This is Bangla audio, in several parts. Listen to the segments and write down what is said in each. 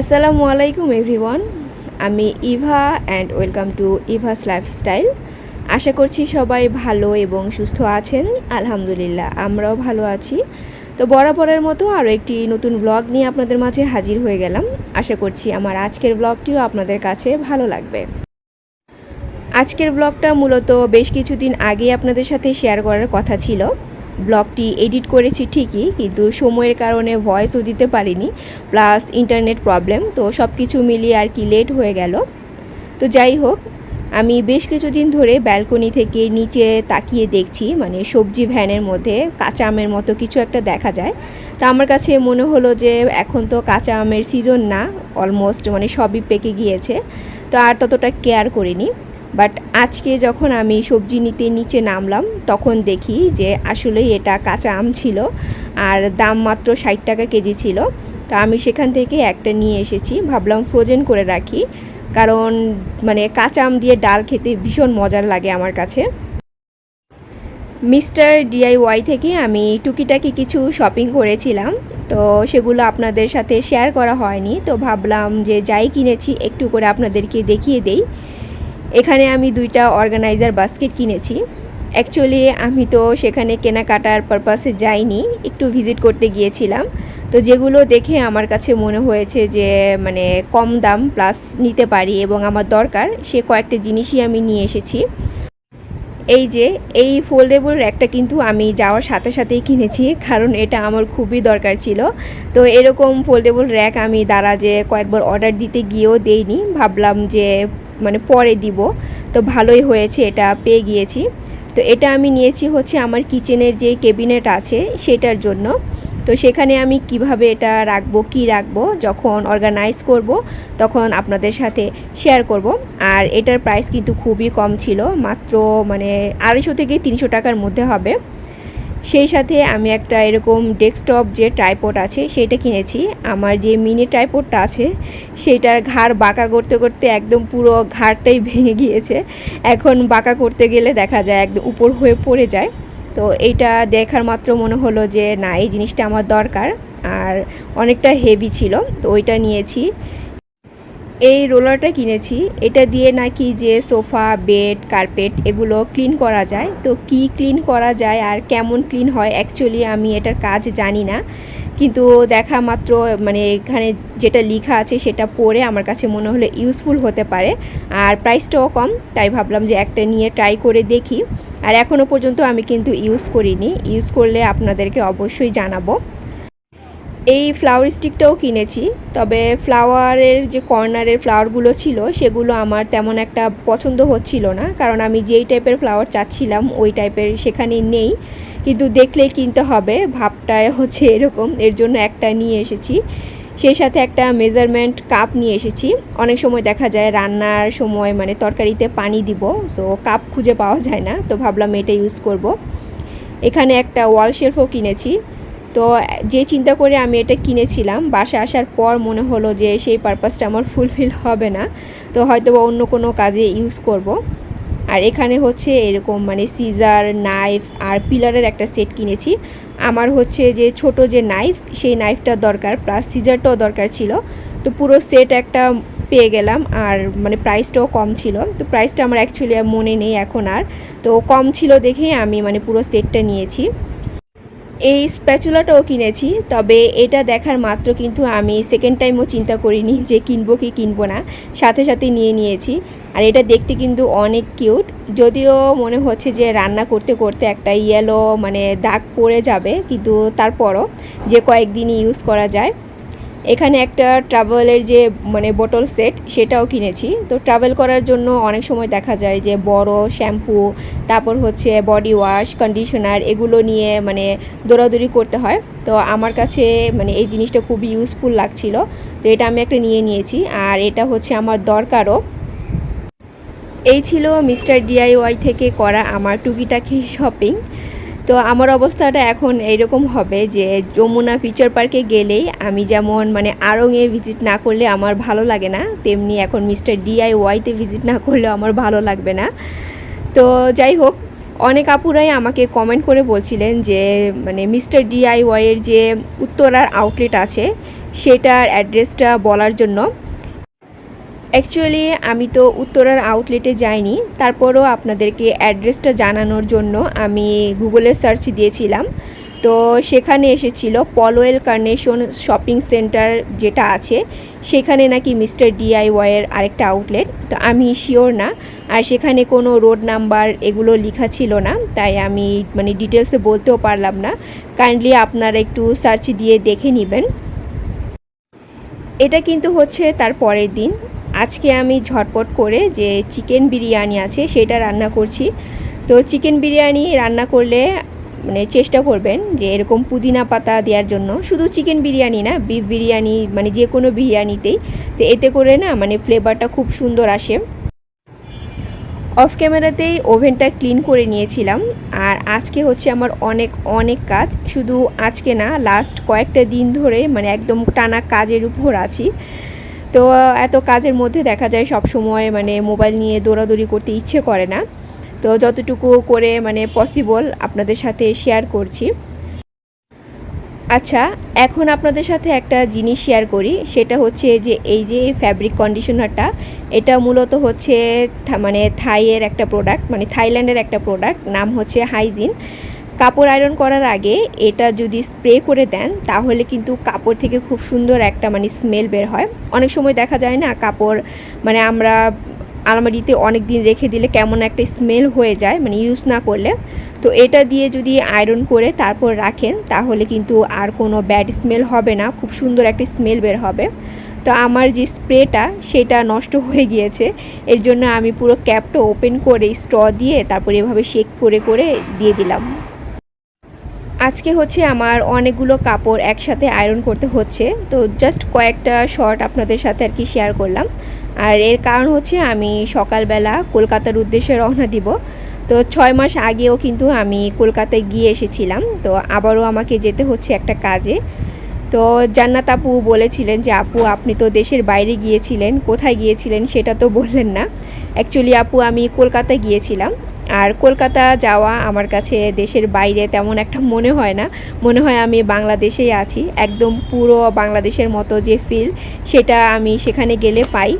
আসসালামু আলাইকুম এভরিওয়ান। আমি Eva and welcome to Eva's lifestyle আশা করছি সবাই ভালো এবং সুস্থ আছেন, আলহামদুলিল্লাহ, আমরাও ভালো আছি। তো বরাবরের মতো আরও একটি নতুন ব্লগ নিয়ে আপনাদের মাঝে হাজির হয়ে গেলাম। আশা করছি আমার আজকের ব্লগটিও আপনাদের কাছে ভালো লাগবে। আজকের ব্লগটা মূলত বেশ কিছুদিন আগে আপনাদের সাথে শেয়ার করার কথা ছিল। ব্লগটি এডিট করেছি ঠিকই, কিন্তু সময়ের কারণে ভয়েসও দিতে পারিনি প্লাস ইন্টারনেট প্রবলেম তো সব কিছু মিলিয়ে আর কি লেট হয়ে গেল। তো যাই হোক, আমি বেশ কিছুদিন ধরে ব্যালকনি থেকে নিচে তাকিয়ে দেখছি মানে সবজি ভ্যানের মধ্যে কাঁচা আমের মতো কিছু একটা দেখা যায়। তো আমার কাছে মনে হলো যে এখন তো কাঁচা আমের সিজন না অলমোস্ট মানে সবই পেকে গিয়েছে, তো আর ততটা কেয়ার করিনি। বাট আজকে যখন আমি সবজি নিতে নিচে নামলাম, তখন দেখি যে আসলেই এটা কাঁচা আম ছিল আর দাম মাত্র ষাট টাকা কেজি ছিল। তো আমি সেখান থেকে একটা নিয়ে এসেছি, ভাবলাম ফ্রোজেন করে রাখি। কারণ মানে কাঁচা আম দিয়ে ডাল খেতে ভীষণ মজার লাগে আমার কাছে। মিস্টার ডিআইওয়াই থেকে আমি টুকিটাকি কিছু শপিং করেছিলাম। তো সেগুলো আপনাদের সাথে শেয়ার করা হয়নি। তো ভাবলাম যে যাই কিনেছি, একটু করে আপনাদেরকে দেখিয়ে দেই। এখানে আমি দুইটা অর্গানাইজার বাস্কেট কিনেছি। অ্যাকচুয়ালি আমি তো সেখানে কেনাকাটার পারপাসে যাইনি, একটু ভিজিট করতে গিয়েছিলাম। তো যেগুলো দেখে আমার কাছে মনে হয়েছে যে মানে কম দাম প্লাস নিতে পারি এবং আমার দরকার, সে কয়েকটা জিনিসই আমি নিয়ে এসেছি। এই যে, এই ফোল্ডেবল র্যাকটা কিন্তু আমি যাওয়ার সাথে সাথেই কিনেছি, কারণ এটা আমার খুবই দরকার ছিল। তো এরকম ফোল্ডেবল র্যাক আমি দ্বারা যে কয়েকবার অর্ডার দিতে গিয়েও দেইনি, ভাবলাম যে মানে পরে দিব। তো ভালোই হয়েছে, এটা পেয়ে গিয়েছি। তো এটা আমি নিয়েছি হচ্ছে আমার কিচেনের যে কেবিনেট আছে, সেটার জন্য। তো সেখানে আমি কীভাবে এটা রাখব, কি রাখব, যখন অর্গানাইজ করব, তখন আপনাদের সাথে শেয়ার করব। আর এটার প্রাইস কিন্তু খুবই কম ছিল, মাত্র মানে আড়াইশো থেকে তিনশো টাকার মধ্যে হবে। সেই সাথে আমি একটা এরকম ডেস্কটপ যে ট্রাইপড আছে, সেটা কিনেছি। আমার যে মিনি ট্রাইপডটা আছে, সেটার ঘাড় বাঁকা করতে করতে একদম পুরো ঘাড়টাই ভেঙে গিয়েছে। এখন বাঁকা করতে গেলে দেখা যায় একদম উপর হয়ে পড়ে যায়। তো এইটা দেখার মাত্র মনে হলো যে না, এই জিনিসটা আমার দরকার। আর অনেকটা হেভি ছিল, তো ওইটা নিয়েছি। এই রোলারটা কিনেছি। এটা দিয়ে নাকি যে সোফা, বেড, কার্পেট এগুলো ক্লিন করা যায়। তো কি ক্লিন করা যায় আর কেমন ক্লিন হয় অ্যাকচুয়ালি আমি এটার কাজ জানি না। কিন্তু দেখা মাত্র মানে এখানে যেটা লেখা আছে সেটা পড়ে আমার কাছে মনে হলো ইউজফুল হতে পারে। আর প্রাইসটাও কম, তাই ভাবলাম যে একটা নিয়ে ট্রাই করে দেখি। আর এখনও পর্যন্ত আমি কিন্তু ইউজ করিনি। ইউজ করলে আপনাদেরকে অবশ্যই জানাব। এই ফ্লাওয়ার স্টিকটাও কিনেছি, তবে ফ্লাওয়ারের যে কর্নারের ফ্লাওয়ারগুলো ছিল, সেগুলো আমার তেমন একটা পছন্দ হচ্ছিল না। কারণ আমি যেই টাইপের ফ্লাওয়ার চাচ্ছিলাম, ওই টাইপের সেখানে নেই। কিন্তু দেখলেই কিনতে হবে ভাবটায় হচ্ছে এরকম, এর জন্য একটা নিয়ে এসেছি। সেই সাথে একটা মেজারমেন্ট কাপ নিয়ে এসেছি। অনেক সময় দেখা যায় রান্নার সময় মানে তরকারিতে পানি দিব সো কাপ খুঁজে পাওয়া যায় না, তো ভাবলাম এটা ইউজ করব। এখানে একটা ওয়াল শেলফও কিনেছি। তো যে চিন্তা করে আমি এটা কিনেছিলাম বাসা আসার পর মনে হলো যে সেই পারপাসটা আমার ফুলফিল হবে না। তো হয়তো বা অন্য কোনো কাজে ইউজ করব। আর এখানে হচ্ছে এরকম মানে সিজার নাইফ আর পিলারের একটা সেট কিনেছি। আমার হচ্ছে যে ছোট যে নাইফ সেই নাইফটা দরকার প্লাস সিজারটাও দরকার ছিল। তো পুরো সেট একটা পেয়ে গেলাম আর মানে প্রাইসটাও কম ছিল। তো প্রাইসটা আমার অ্যাকচুয়ালি মনে নেই এখন আর। তো কম ছিল দেখেই আমি মানে পুরো সেটটা নিয়েছি। এই স্প্যাচুলাটাও কিনেছি, তবে এটা দেখার মাত্র কিন্তু আমি সেকেন্ড টাইমও চিন্তা করিনি যে কিনবো কি কিনবো না। সাথে সাথে নিয়ে নিয়েছি, আর এটা দেখতে কিন্তু অনেক কিউট যদিও মনে হচ্ছে যে রান্না করতে করতে একটা ইয়েলো মানে দাগ পড়ে যাবে, কিন্তু তারপরও যে কয়েকদিনই ইউজ করা যায়। এখানে একটা ট্রাভেলের যে মানে বোটল সেট সেটাও কিনেছি। তো ট্রাভেল করার জন্য অনেক সময় দেখা যায় যে, বড় শ্যাম্পু তারপর হচ্ছে বডি ওয়াশ কন্ডিশনার এগুলো নিয়ে মানে দৌড়াদৌড়ি করতে হয়। তো আমার কাছে মানে এই জিনিসটা খুবই ইউজফুল লাগছিল। তো এটা আমি একটা নিয়ে নিয়েছি। আর এটা হচ্ছে আমার দরকারও। এই ছিল মিস্টার ডিআইওয়াই থেকে করা আমার টুকিটাকি শপিং তো আমার অবস্থাটা এখন এইরকম হবে যে যমুনা ফিচার পার্কে গেলেই আমি যেমন মানে আড়ংয়ে ভিজিট না করলে আমার ভালো লাগে না, তেমনি এখন মিস্টার ডিআইওয়াইতে ভিজিট না করলেও আমার ভালো লাগবে না। তো যাই হোক, অনেক আপুরাই আমাকে কমেন্ট করে বলছিলেন যে মানে মিস্টার ডিআইওয়াইয়ের যে উত্তরার আউটলেট আছে, সেটার অ্যাড্রেসটা বলার জন্য। অ্যাকচুয়ালি আমি তো উত্তরার আউটলেটে যাইনি। তারপরও আপনাদেরকে অ্যাড্রেসটা জানানোর জন্য আমি গুগলে সার্চ দিয়েছিলাম। তো সেখানে এসেছিল পলোয়েল কার্নেশন শপিং সেন্টার যেটা আছে। সেখানে নাকি মিস্টার ডিআইওয়াইয়ের আরেকটা আউটলেট তো আমি শিওর না। আর সেখানে কোনো রোড নাম্বার এগুলো লেখা ছিল না। তাই আমি মানে ডিটেলসে বলতেও পারলাম না। কাইন্ডলি আপনারা একটু সার্চ দিয়ে দেখে নেবেন। এটা কিন্তু হচ্ছে তার পরের দিন। আজকে আমি ঝটপট করে যে চিকেন বিরিয়ানি আছে সেটা রান্না করছি। তো চিকেন বিরিয়ানি রান্না করলে মানে চেষ্টা করবেন যে এরকম পুদিনা পাতা দেওয়ার জন্য। শুধু চিকেন বিরিয়ানি না, বিফ বিরিয়ানি মানে যে কোনো বিরিয়ানিতেই। তো এতে করে না মানে ফ্লেভারটা খুব সুন্দর আসে। অফ ক্যামেরাতেই ওভেনটা ক্লিন করে নিয়েছিলাম। আর আজকে হচ্ছে আমার অনেক অনেক কাজ। শুধু আজকে না লাস্ট কয়েকটা দিন ধরে মানে একদম টানা কাজের উপর আছি। তো এত কাজের মধ্যে দেখা যায় সব সময় মানে মোবাইল নিয়ে দৌড়াদৌড়ি করতে ইচ্ছে করে না। তো, যতটুকু করে মানে পসিবল আপনাদের সাথে শেয়ার করছি। আচ্ছা এখন আপনাদের সাথে একটা জিনিস শেয়ার করি, সেটা হচ্ছে যে এই যে ফ্যাব্রিক কন্ডিশনারটা এটা মূলত হচ্ছে মানে থাইয়ের একটা প্রোডাক্ট মানে থাইল্যান্ডের একটা প্রোডাক্ট নাম হচ্ছে হাইজিন। কাপড় আয়রন করার আগে এটা যদি স্প্রে করে দেন, তাহলে কিন্তু কাপড় থেকে খুব সুন্দর একটা মানে স্মেল বের হয়। অনেক সময় দেখা যায় না, কাপড় মানে আমরা আলমারিতে অনেক দিন রেখে দিলে কেমন একটা স্মেল হয়ে যায় মানে ইউজ না করলে। তো এটা দিয়ে যদি আয়রন করে তারপর রাখেন, তাহলে কিন্তু আর কোনো ব্যাড স্মেল হবে না, খুব সুন্দর একটা স্মেল বের হবে। তো আমার যে স্প্রেটা সেটা নষ্ট হয়ে গিয়েছে। এর জন্য আমি পুরো ক্যাপটা ওপেন করে স্ট্র দিয়ে তারপর এভাবে শেক করে করে দিয়ে দিলাম। আজকে হচ্ছে আমার অনেকগুলো কাপড় একসাথে আয়রন করতে হচ্ছে। তো জাস্ট কয়েকটা শর্ট আপনাদের সাথে আর কি শেয়ার করলাম। আর এর কারণ হচ্ছে আমি সকালবেলা কলকাতার উদ্দেশ্যে রওনা দিব। তো ছয় মাস আগেও কিন্তু আমি কলকাতায় গিয়ে এসেছিলাম। তো আবারও আমাকে যেতে হচ্ছে একটা কাজে। তো জান্নাত আপু বলেছিলেন যে, আপু, আপনি তো দেশের বাইরে গিয়েছিলেন, কোথায় গিয়েছিলেন সেটা তো বললেন না। অ্যাকচুয়ালি আপু, আমি কলকাতায় গিয়েছিলাম। আর কলকাতা যাওয়া আমার কাছে দেশের বাইরে তেমন একটা মনে হয় না। মনে হয় আমি বাংলাদেশেই আছি। একদম পুরো বাংলাদেশের মতো যে ফিল সেটা আমি সেখানে গেলে পাই।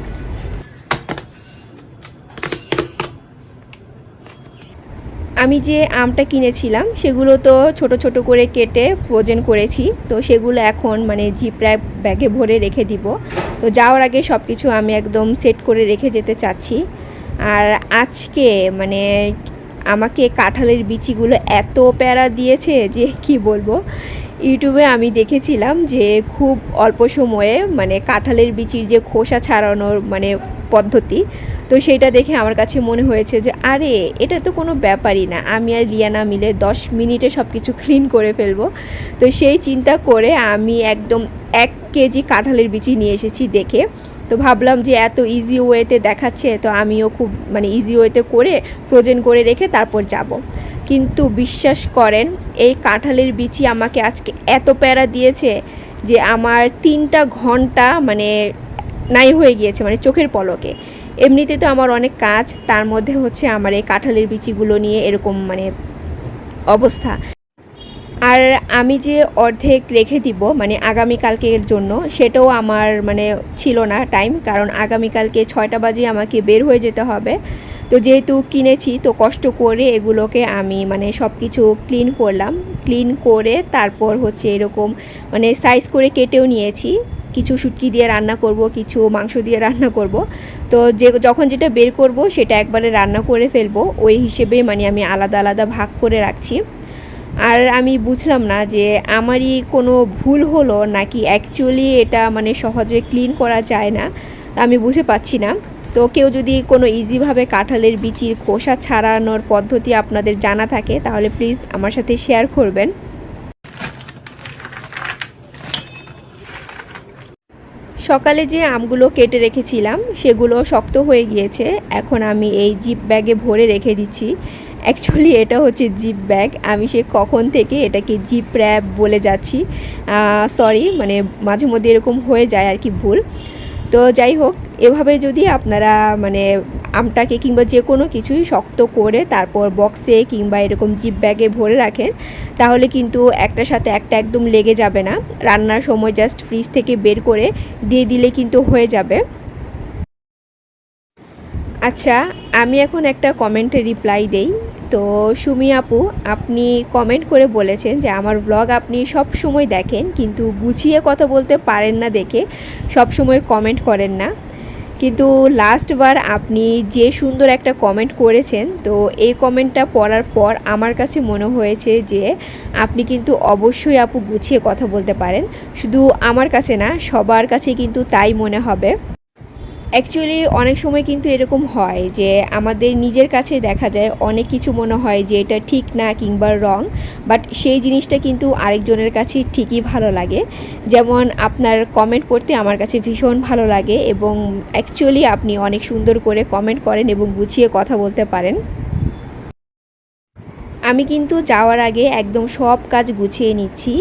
আমি যে আমটা কিনেছিলাম, সেগুলো তো ছোট ছোট করে কেটে ফ্রোজেন করেছি। তো সেগুলো এখন মানে জিপ র্যাপ ব্যাগে ভরে রেখে দিব। তো যাওয়ার আগে সব কিছু আমি একদম সেট করে রেখে যেতে চাচ্ছি। আর আজকে মানে আমাকে কাঁঠালের বিচিগুলো এত প্যারা দিয়েছে যে কি বলব? ইউটিউবে আমি দেখেছিলাম যে খুব অল্প সময়ে মানে কাঁঠালের বিচির যে খোসা ছাড়ানোর মানে পদ্ধতি, তো সেইটা দেখে আমার কাছে মনে হয়েছে যে আরে, এটা তো কোনো ব্যাপারই না। আমি আর লিয়ানা মিলে দশ মিনিটে সব কিছু ক্লিন করে ফেলব। তো সেই চিন্তা করে আমি একদম এক কেজি কাঁঠালের বিচি নিয়ে এসেছি দেখে। তো ভাবলাম যে এত ইজি ওয়েতে দেখাচ্ছে, তো আমিও খুব মানে ইজি ওয়েতে করে ফ্রোজেন করে রেখে তারপর যাব। কিন্তু বিশ্বাস করেন, এই কাঁঠালের বিচি আমাকে আজকে এত প্যারা দিয়েছে যে আমার তিনটা ঘণ্টা মানে নাই হয়ে গিয়েছে মানে চোখের পলকে এমনিতে তো আমার অনেক কাজ, তার মধ্যে হচ্ছে আমার এই কাঁঠালের বিচিগুলো নিয়ে এরকম মানে অবস্থা আর আমি যে অর্ধেক রেখে দিব মানে আগামীকালকের জন্য, সেটাও আমার মানে ছিল না টাইম কারণ আগামীকালকে ছয়টা বাজে আমাকে বের হয়ে যেতে হবে। তো যেহেতু কিনেছি, তো কষ্ট করে এগুলোকে আমি মানে সব কিছু ক্লিন করলাম। ক্লিন করে তারপর হচ্ছে এরকম মানে সাইজ করে কেটেও নিয়েছি। কিছু শুটকি দিয়ে রান্না করব, কিছু মাংস দিয়ে রান্না করব। তো যে যখন যেটা বের করব, সেটা একবারে রান্না করে ফেলব। ওই হিসেবে মানে আমি আলাদা আলাদা ভাগ করে রাখছি। আর আমি বুঝলাম না যে আমারই কোনো ভুল হলো নাকি অ্যাকচুয়ালি এটা মানে সহজে ক্লিন করা যায় না, আমি বুঝে পাচ্ছি না। তো কেউ যদি কোনো ইজিভাবে কাঁঠালের বিচির খোসা ছাড়ানোর পদ্ধতি আপনাদের জানা থাকে, তাহলে প্লিজ আমার সাথে শেয়ার করবেন। সকালে যে আমগুলো কেটে রেখেছিলাম, সেগুলো শক্ত হয়ে গিয়েছে। এখন আমি এই জিপ ব্যাগে ভরে রেখে দিচ্ছি। অ্যাকচুয়ালি এটা হচ্ছে জিপ ব্যাগ আমি সে কখন থেকে এটাকে জিপ র্যাপ বলে যাচ্ছি। সরি মানে মাঝে মধ্যে এরকম হয়ে যায় আর কি ভুল। তো যাই হোক, এভাবে যদি আপনারা মানে আমটাকে কিংবা যে কোনো কিছুই শক্ত করে তারপর বক্সে কিংবা এরকম জিপ ব্যাগে ভরে রাখেন, তাহলে কিন্তু একটার সাথে একটা একদম লেগে যাবে না। রান্নার সময় জাস্ট ফ্রিজ থেকে বের করে দিয়ে দিলে কিন্তু হয়ে যাবে। আচ্ছা আমি এখন একটা কমেন্টে রিপ্লাই দেই। তো সুমি আপু, আপনি কমেন্ট করে বলেছেন যে আমার ব্লগ আপনি সব সময় দেখেন, কিন্তু গুছিয়ে কথা বলতে পারেন না দেখে সব সময় কমেন্ট করেন না। কিন্তু লাস্টবার আপনি যে সুন্দর একটা কমেন্ট করেছেন, তো এই কমেন্টটা পড়ার পর আমার কাছে মনে হয়েছে যে আপনি কিন্তু অবশ্যই আপু গুছিয়ে কথা বলতে পারেন। শুধু আমার কাছে না, সবার কাছে কিন্তু তাই মনে হবে। অ্যাকচুয়ালি অনেক সময় কিন্তু এরকম হয় যে আমাদের নিজের কাছে দেখা যায় অনেক কিছু মনে হয় যে এটা ঠিক না কিংবা রং বাট সেই জিনিসটা কিন্তু আরেকজনের কাছে ঠিকই ভালো লাগে। যেমন আপনার কমেন্ট করতে আমার কাছে ভীষণ ভালো লাগে এবং অ্যাকচুয়ালি আপনি অনেক সুন্দর করে কমেন্ট করেন এবং গুছিয়ে কথা বলতে পারেন। আমি কিন্তু যাওয়ার আগে একদম সব কাজ গুছিয়ে নিচ্ছি।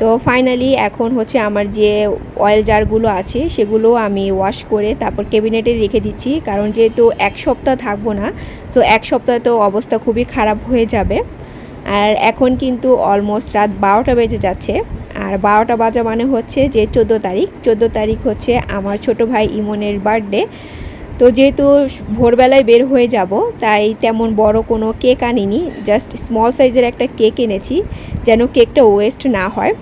তো ফাইনালি এখন হচ্ছে আমার যে অয়েল জারগুলো আছে, সেগুলো আমি ওয়াশ করে তারপর ক্যাবিনেটে রেখে দিচ্ছি। কারণ যেহেতু এক সপ্তাহ থাকব না তো এক সপ্তাহ তো অবস্থা খুবই খারাপ হয়ে যাবে। আর এখন কিন্তু অলমোস্ট রাত বারোটা বেজে যাচ্ছে। আর বারোটা বাজা মানে হচ্ছে যে চোদ্দ তারিখ। চোদ্দ তারিখ হচ্ছে আমার ছোট ভাই ইমনের বার্থডে তো যেহেতু ভোরবেলায় বের হয়ে যাব, তাই তেমন বড় কোনো কেক আনিনি জাস্ট স্মল সাইজের একটা কেক এনেছি, যেন কেকটা ওয়েস্ট না হয়।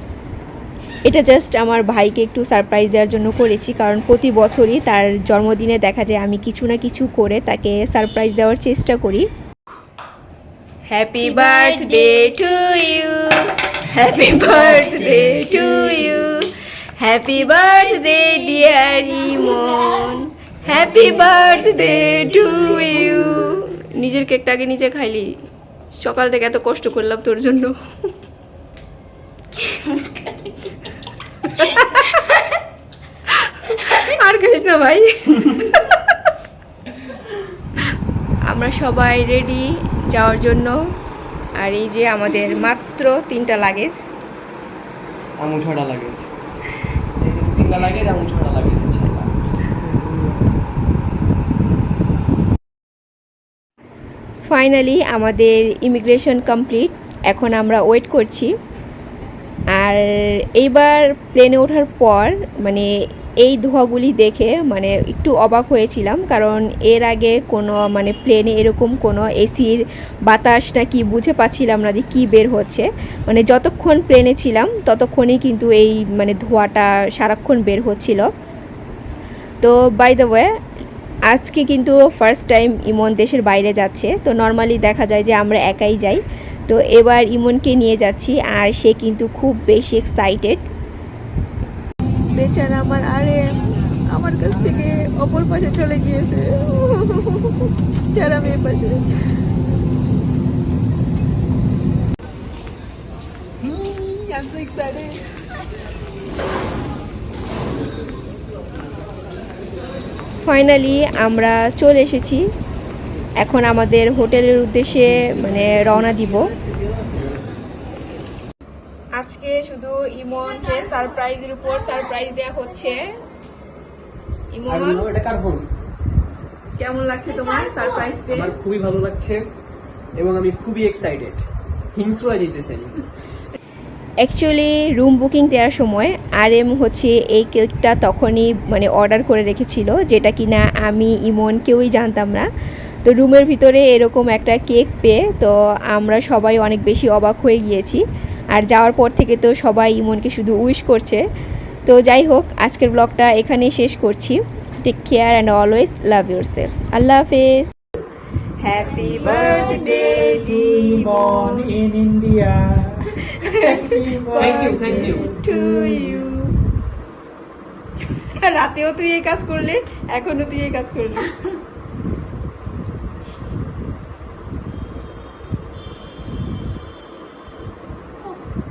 এটা জাস্ট আমার ভাইকে একটু সারপ্রাইজ দেওয়ার জন্য করেছি, কারণ প্রতি বছরই তার জন্মদিনে দেখা যায় আমি কিছু না কিছু করে তাকে সারপ্রাইজ দেওয়ার চেষ্টা করি। Happy birthday to you happy birthday to you happy birthday dear Emon happy birthday to you নিজের কেকটা আগে নিজে খাইলি। সকাল থেকে এত কষ্ট করলাম তোর জন্য। আর খাইস না ভাই। আমরা সবাই রেডি যাওয়ার জন্য। আর এই যে আমাদের মাত্র তিনটা লাগেজ আমু লাগেজ তিনটা লাগেজ আমু লাগেজ ফাইনালি আমাদের ইমিগ্রেশন কমপ্লিট এখন আমরা ওয়েট করছি। আর এইবার প্লেনে ওঠার পর মানে এই ধোঁয়াগুলি দেখে মানে একটু অবাক হয়েছিলাম। কারণ এর আগে কোনো মানে প্লেনে এরকম কোনো এসির বাতাস না কি বুঝে পাচ্ছিলাম না যে কি বের হচ্ছে। মানে যতক্ষণ প্লেনে ছিলাম, ততক্ষণই কিন্তু এই মানে ধোঁয়াটা সারাক্ষণ বের হচ্ছিল। তো বাই দ্য ওয়ে আজকে কিন্তু ফার্স্ট টাইম ইমন দেশের বাইরে যাচ্ছে। তো নর্মালি দেখা যায় যে আমরা একাই যাই। তো এবার ইমনকে নিয়ে যাচ্ছি আর সে কিন্তু খুব বেশি এক্সাইটেড বেচারা আমার আরে আমার কাছ থেকে অপর পাশে চলে গিয়েছে। যারা পাশে. ফাইনালি আমরা চলে এসেছি। এখন আমাদের হোটেলের উদ্দেশ্যে মানে রওনা দিব। আজকে শুধু ইমনকে সারপ্রাইজের উপর সারপ্রাইজ দেওয়া হচ্ছে। ইমন এটা কার ফোন কেমন লাগছে তোমার সারপ্রাইজ পেয়ে? আমার খুবই ভালো লাগছে এবং আমি খুবই এক্সাইটেড হিংস্র যেতেছে। অ্যাকচুয়ালি রুম বুকিং দেওয়ার সময় আর এম হচ্ছে এই কেকটা তখনই মানে অর্ডার করে রেখেছিল, যেটা কি না আমি, ইমন কেউই জানতাম না। তো রুমের ভিতরে এরকম একটা কেক পেয়ে তো আমরা সবাই অনেক বেশি অবাক হয়ে গিয়েছি। আর যাওয়ার পর থেকে তো সবাই ইমনকে শুধু উইশ করছে। তো যাই হোক, আজকের ব্লগটা এখানেই শেষ করছি। Take care and always love yourself আল্লাহ হাফেজ। Happy birthday in India. Thank you thank you to you রাতেও তুই এই কাজ করলি এখনও তুই এই কাজ করলি।